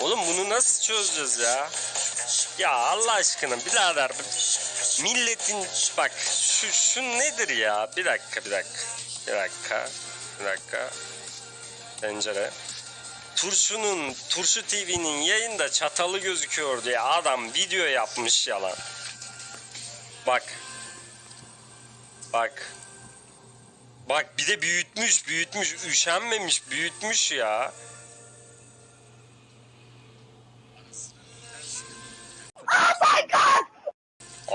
Oğlum bunu nasıl çözeceğiz ya? Ya Allah aşkına birader milletin bak şu şu nedir ya? Bir dakika bir dakika. Bir dakika. Bir dakika. Pencere. Turşu'nun, Turşu TV'nin yayında çatalı gözüküyor diye adam video yapmış yalan. Bak. Bak. Bak bir de büyütmüş, büyütmüş, üşenmemiş, büyütmüş ya.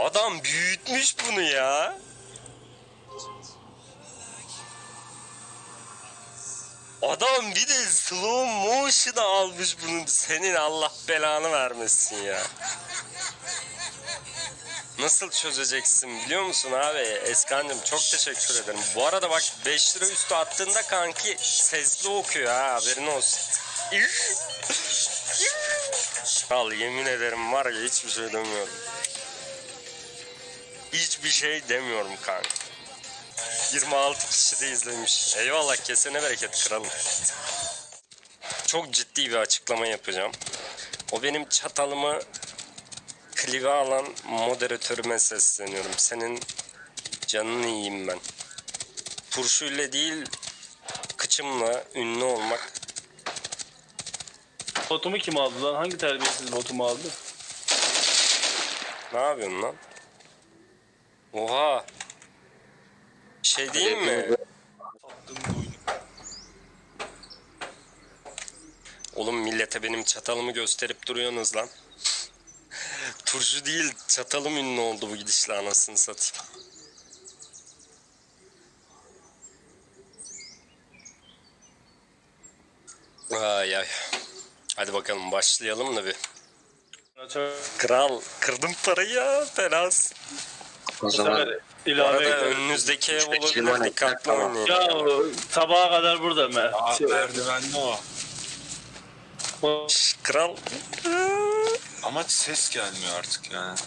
Adam büyütmüş bunu ya. Adam bir de slow motion'a almış bunu. Senin Allah belanı vermesin ya. Nasıl çözeceksin biliyor musun abi? Eskancım çok teşekkür ederim. Bu arada bak 5 lira üstü attığında kanki sesli okuyor ha haberin olsun. Al yemin ederim var ya hiçbir şey demiyorum. Hiçbir şey demiyorum kanka. 26 kişi de izlemiş. Eyvallah kesene bereket kralım. Çok ciddi bir açıklama yapacağım. O benim çatalımı klive alan moderatörüme sesleniyorum. Senin canını yiyeyim ben. Turşuyla değil kıçımla ünlü olmak Botumu kim aldı lan? Hangi terbiyesiz botumu aldı? Ne yapıyorsun lan? Oha. Şey değil mi? Oğlum millete benim çatalımı gösterip duruyorsunuz lan. Turşu değil çatalım ünlü oldu bu gidişle anasını satayım. Ay ay. Hadi bakalım başlayalım da bir. Kral kırdım parayı ya Feraz. O zaman ilave arada önünüzdeki ev olabilir dikkatli tamam. oynayın. Ya sabaha kadar burada mı? Aa, merdivenli o. Kral. Ama ses gelmiyor artık yani.